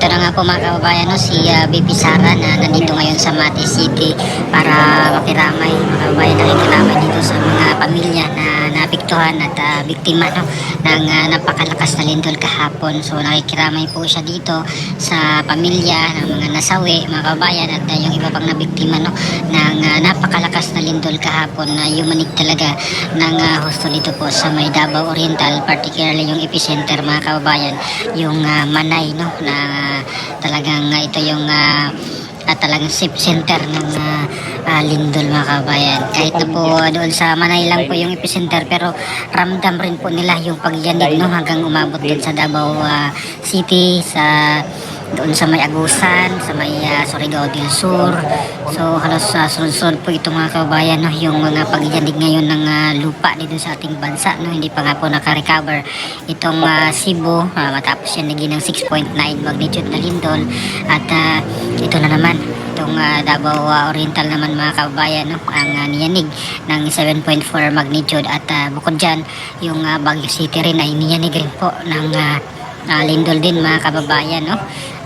ito na nga po mga kababayan, no, si uh, BP Sara na nandito ngayon sa Mati City para makiramay, mga kababayan, nakikiramay dito sa mga pamilya na napiktuhan at uh, biktima no, ng uh, napakalakas na lindol kahapon. So nakikiramay po siya dito sa pamilya ng mga nasawi, mga kababayan, at uh, yung iba pang nabiktima no, ng uh, napakalakas na lindol kahapon na yumanig talaga ng uh, husto dito po sa may Davao Oriental, particularly yung epicenter mga kababayan, yung uh, Manay no, na talagang uh, ito yung uh, at talagang safe center ng uh, uh, lindol mga kabayan. Kahit na po uh, doon sa Manay lang po yung epicenter pero ramdam rin po nila yung pagyanig no hanggang umabot doon sa Davao uh, City sa doon sa may Agusan, sa may uh, Surigao del Sur. So halos uh, sunod-sunod po ito mga kababayan no, yung mga pagyanig ngayon ng uh, lupa dito sa ating bansa no, hindi pa nga po naka-recover. Itong uh, Cebu uh, matapos yan naging ng 6.9 magnitude na lindol. At uh, ito na naman itong uh, Davao uh, Oriental naman mga kababayan no, ang uh, niyanig ng 7.4 magnitude. At uh, bukod dyan yung uh, Baguio City rin ay niyanig rin po ng uh, uh, lindol din mga kababayan no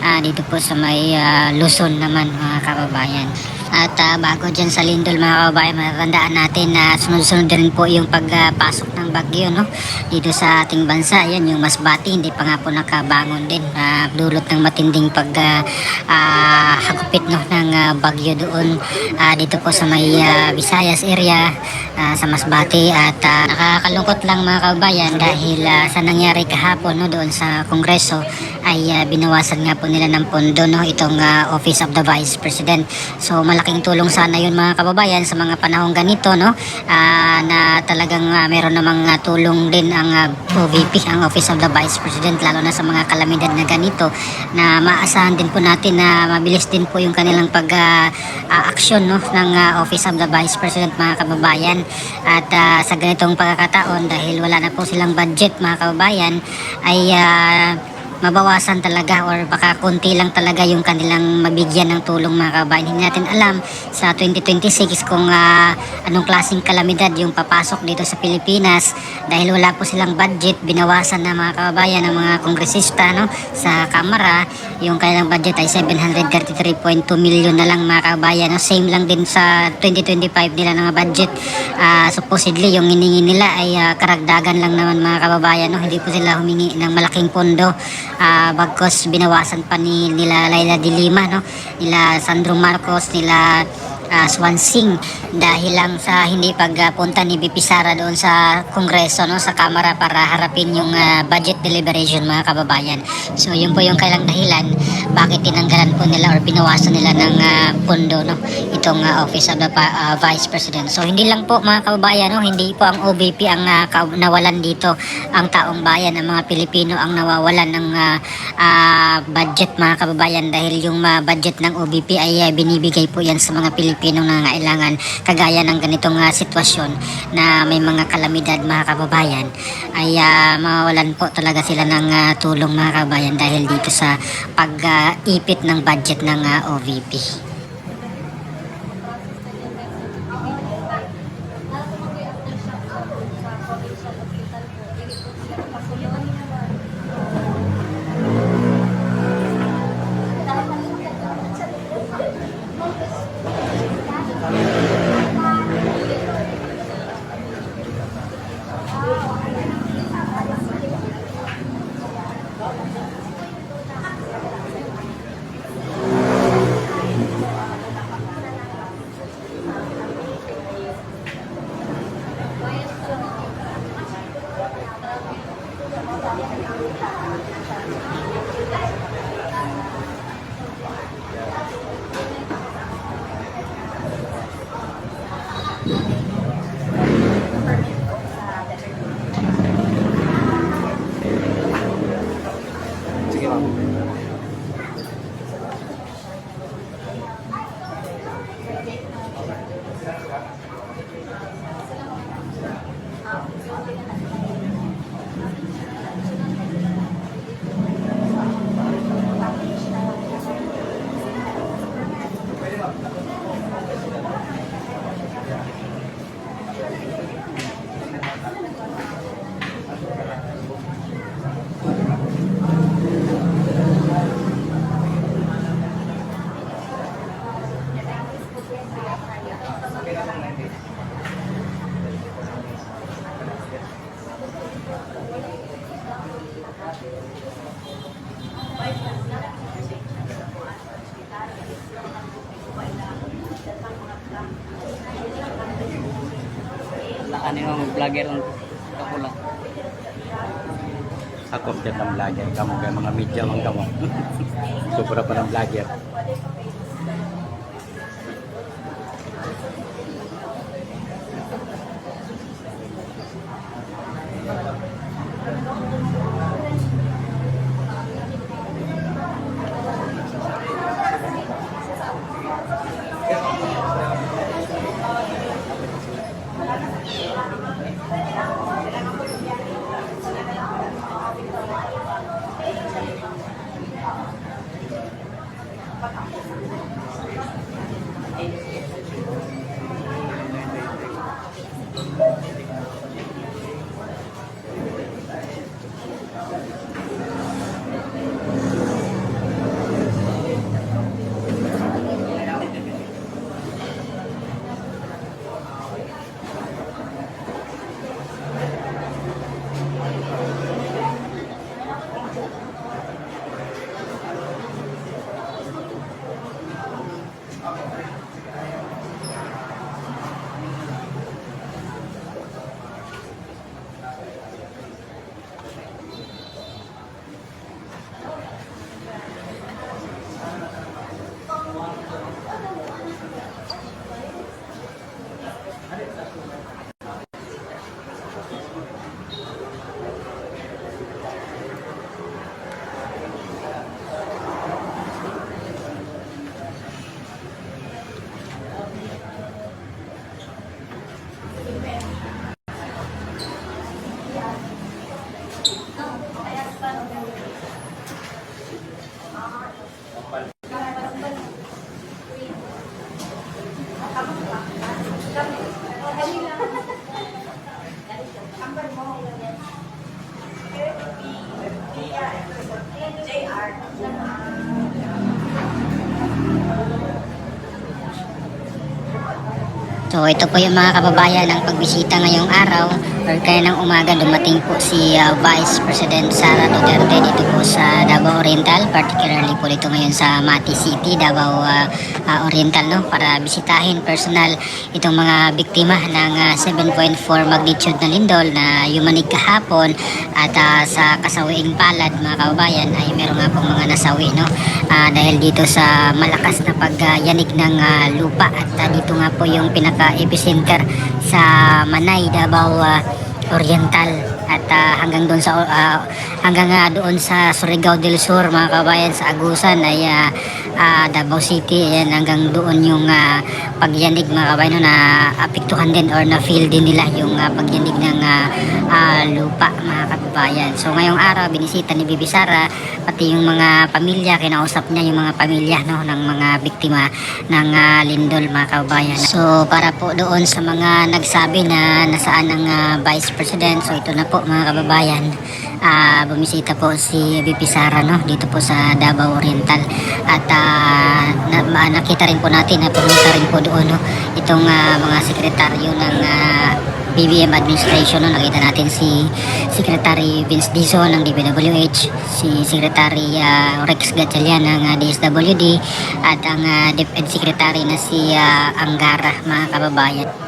uh, dito po sa may uh, Luzon naman mga kababayan. At uh, bago dyan sa lindol mga kababayan matandaan natin na sunod-sunod din po yung pagpasok uh, ng bagyo no? Dito sa ating bansa yan yung Masbati hindi pa nga po nakabangon din. Uh, dulot ng matinding pag uh, uh, hagupit no ng uh, bagyo doon. Uh, dito po sa may uh, Visayas area uh, sa Masbati at uh, nakakalungkot lang mga kababayan dahil uh, sa nangyari kahapon no doon sa kongreso ay uh, binawasan nga po nila ng pondo no itong uh, Office of the Vice President. So malaking tulong sana yun mga kababayan sa mga panahong ganito no uh, na talagang uh, meron namang uh, tulong din ang uh, OVP ang Office of the Vice President lalo na sa mga kalamidad na ganito na maasahan din po natin na mabilis din po yung kanilang pag uh, uh, no ng uh, Office of the Vice President mga kababayan. At uh, sa ganitong pagkakataon dahil wala na po silang budget mga kababayan ay uh, mabawasan talaga or baka konti lang talaga yung kanilang mabigyan ng tulong mga kabayan. Hindi natin alam sa 2026 kung uh, anong klaseng kalamidad yung papasok dito sa Pilipinas dahil wala po silang budget, binawasan na mga kababayan ng mga kongresista no, sa Kamara. Yung kanilang budget ay 733.2 million na lang mga kababayan. No? Same lang din sa 2025 nila ng budget. Uh, supposedly yung hiningi nila ay uh, karagdagan lang naman mga kababayan. No? Hindi po sila humingi ng malaking pondo uh, bagkos binawasan pa ni nila Laila de Lima no? Nila Sandro Marcos nila uh, Swansing dahil lang sa hindi pagpunta ni BP Sara doon sa Kongreso no sa Kamara para harapin yung uh, budget deliberation mga kababayan. So yun po yung kailang dahilan bakit tinanggalan po nila or binawasan nila ng uh, pondo no itong uh, Office of the uh, Vice President. So hindi lang po mga kababayan no hindi po ang OBP ang uh, nawalan dito ang taong bayan ang mga Pilipino ang nawawalan ng uh, uh, budget mga kababayan dahil yung uh, budget ng OBP ay uh, binibigay po yan sa mga Pilipinong nangailangan kagaya ng ganitong uh, sitwasyon na may mga kalamidad mga kababayan ay uh, mawalan po talaga sila ng uh, tulong mga kababayan dahil dito sa pag-ipit uh, ng budget ng uh, OVP. Vlogger ang kapula. Ako din ng vlogger, kamo kay mga media mang kamo. Sobra pa ng vlogger. So ito po yung mga kababayan ng pagbisita ngayong araw kaya ng umaga dumating po si uh, Vice President Sara Duterte dito po sa Davao Oriental particularly po dito ngayon sa Mati City, Davao uh, uh, Oriental no? Para bisitahin personal itong mga biktima ng uh, 7.4 magnitude na lindol na yumanig kahapon at uh, sa kasawiing palad mga kababayan ay meron nga pong mga nasawi no? Ah, dahil dito sa malakas na pagyanig ng ah, lupa at ah, dito nga po yung pinaka epicenter sa Manay, Davao ah, Oriental at ah, hanggang doon sa ah, hanggang nga doon sa Surigao del Sur mga kabayan sa Agusan ay ah, ah, Davao City ayan hanggang doon yung ah, pagyanig mga kabayan na apektuhan din or na feel din nila yung ah, pagyanig ng ah, ah, lupa mga kababayan. So ngayong araw binisita ni Bibi Sara pati yung mga pamilya kinausap niya yung mga pamilya no ng mga biktima ng ah, lindol mga kababayan. So para po doon sa mga nagsabi na nasaan ang ah, Vice President so ito na po mga kababayan ah bumisita po si VP Sara no dito po sa Davao Oriental. At ah, na, nakita rin po natin na pumunta rin po doon no itong ah, mga sekretaryo ng ah, BBM administration no. Nakita natin si Secretary Vince Dizon ng DPWH si Secretary ah, Rex Gatchalian ng ah, DSWD at ang uh, DepEd Secretary na si ah, Angara mga kababayan